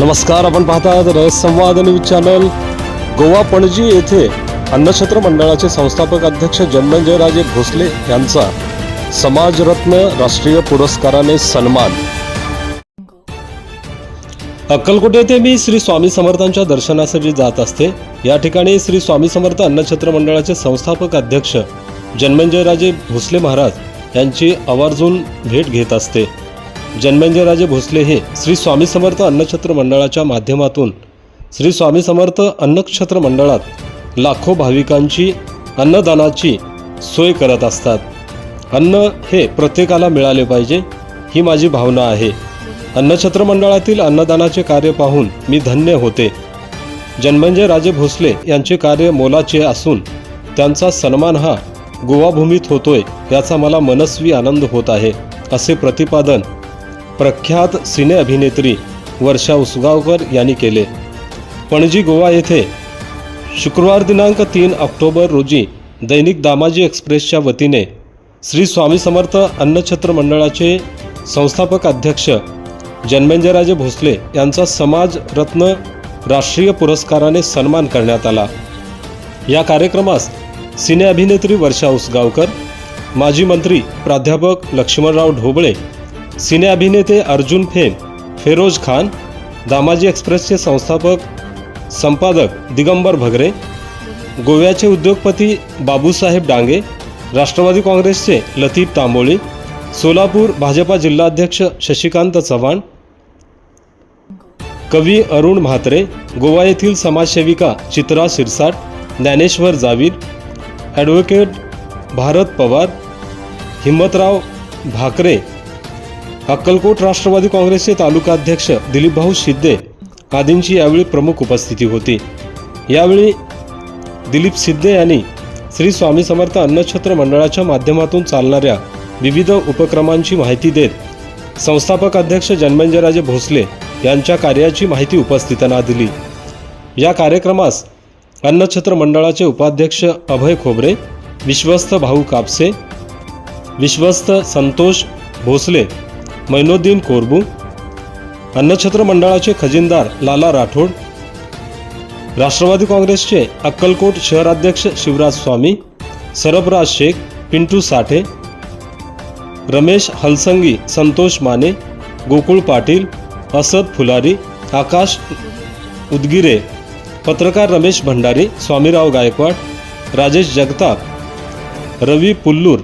नमस्कार आपण पाहतात रयत संवाद न्यूज चॅनल. गोवा पणजी येथे अन्नछत्र मंडळाचे संस्थापक अध्यक्ष जन्मंजयराजे भोसले यांचा समाजरत्न राष्ट्रीय पुरस्काराने सन्मान. अक्कलकोट येथे मी श्री स्वामी समर्थांच्या दर्शनासाठी जात असते. या ठिकाणी श्री स्वामी समर्थ अन्नछत्र मंडळाचे संस्थापक अध्यक्ष जन्मंजयराजे भोसले महाराज यांची आवर्जून भेट घेत असते. जन्मेंजयराजे भोसले हे श्री स्वामी समर्थ अन्नछत्र मंडळाच्या माध्यमातून. श्री स्वामी समर्थ अन्नक्षत्र मंडळात लाखो भाविकांची अन्नदानाची सोय करत असतात. अन्न हे प्रत्येकाला मिळाले पाहिजे ही माझी भावना आहे. अन्नछत्र मंडळातील अन्नदानाचे कार्य पाहून मी धन्य होते. जन्मंजय राजे भोसले यांचे कार्य मोलाचे असून त्यांचा सन्मान हा गोवाभूमीत होतोय याचा मला मनस्वी आनंद होत आहे असे प्रतिपादन प्रख्यात सिने अभिनेत्री वर्षा उसगावकर यांनी केले. पणजी गोवा येथे शुक्रवार दिनांक तीन ऑक्टोबर रोजी दैनिक दामाजी एक्सप्रेसच्या वतीने श्री स्वामी समर्थ अन्नछत्र मंडळाचे संस्थापक अध्यक्ष जन्मेंजयराजे भोसले यांचा समाज रत्न राष्ट्रीय पुरस्काराने सन्मान करण्यात आला. या कार्यक्रमास सिने अभिनेत्री वर्षा उसगावकर माजी मंत्री प्राध्यापक लक्ष्मणराव ढोबळे सिने अभिनेते अर्जुन फेम फेरोज खान दामाजी एक्सप्रेसचे संस्थापक संपादक दिगंबर भगरे गोव्याचे उद्योगपती बाबूसाहेब डांगे राष्ट्रवादी काँग्रेसचे लतीफ तांबोळी सोलापूर भाजपा जिल्हाध्यक्ष शशिकांत चव्हाण कवी अरुण म्हात्रे गोवा येथील समाजसेविका चित्रा शिरसाट ज्ञानेश्वर जावीर ॲडव्होकेट भारत पवार हिम्मतराव भाकरे अक्कलकोट राष्ट्रवादी काँग्रेसचे तालुकाध्यक्ष दिलीपभाऊ शिद्दे आदींची यावेळी प्रमुख उपस्थिती होती. यावेळी दिलीप सिद्धे यांनी श्री स्वामी समर्थ अन्नछत्र मंडळाच्या माध्यमातून चालणाऱ्या विविध उपक्रमांची माहिती देत संस्थापक अध्यक्ष जन्मंजयराजे भोसले यांच्या कार्याची माहिती उपस्थितांना दिली. या कार्यक्रमास अन्नछत्र मंडळाचे उपाध्यक्ष अभय खोबरे विश्वस्त भाऊ कापसे विश्वस्त संतोष भोसले मैनोद्दीन कोरबू अन्नछत्र मंडळाचे खजिनदार लाला राठोड राष्ट्रवादी काँग्रेसचे अक्कलकोट शहराध्यक्ष शिवराज स्वामी सरफराज शेख पिंटू साठे रमेश हलसंगी संतोष माने गोकुळ पाटील असद फुलारी आकाश उदगिरे पत्रकार रमेश भंडारी स्वामीराव गायकवाड राजेश जगताप रवी पुल्लूर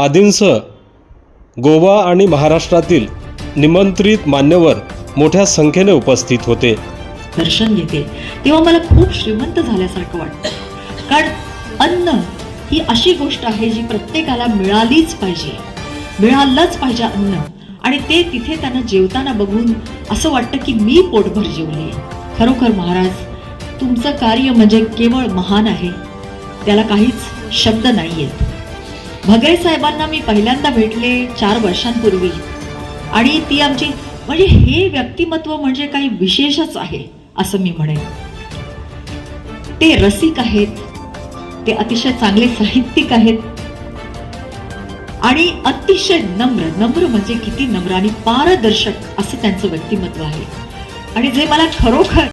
आदींसह गोवा आणि महाराष्ट्रातील निमंत्रित मान्यवर मोठ्या संख्येने उपस्थित होते. दर्शन घेते. तेव्हा मला खूप श्रीमंत झाल्यासारखं वाटतं. कारण अन्न ही अशी गोष्ट आहे जी प्रत्येकाला मिळालीच पाहिजे. मिळालंच पाहिजे अन्न. आणि ते तिथे त्यांना जेवताना बघून असं वाटतं की मी पोटभर जेवले. खरोखर महाराज तुमचं कार्य म्हणजे केवळ महान आहे. त्याला काहीच शब्द नाही आहेत भगरे साहेबांना मी पहिल्यांदा भेटले चार वर्षांपूर्वी. आणि ती आमची म्हणजे हे व्यक्तिमत्व म्हणजे काही विशेषच आहे असं मी म्हणेन. ते रसिक आहेत ते अतिशय चांगले साहित्यिक आहेत. आणि अतिशय नम्र नम्र म्हणजे किती नम्र आणि पारदर्शक असं त्यांचं व्यक्तिमत्व आहे. आणि जे मला खरोखर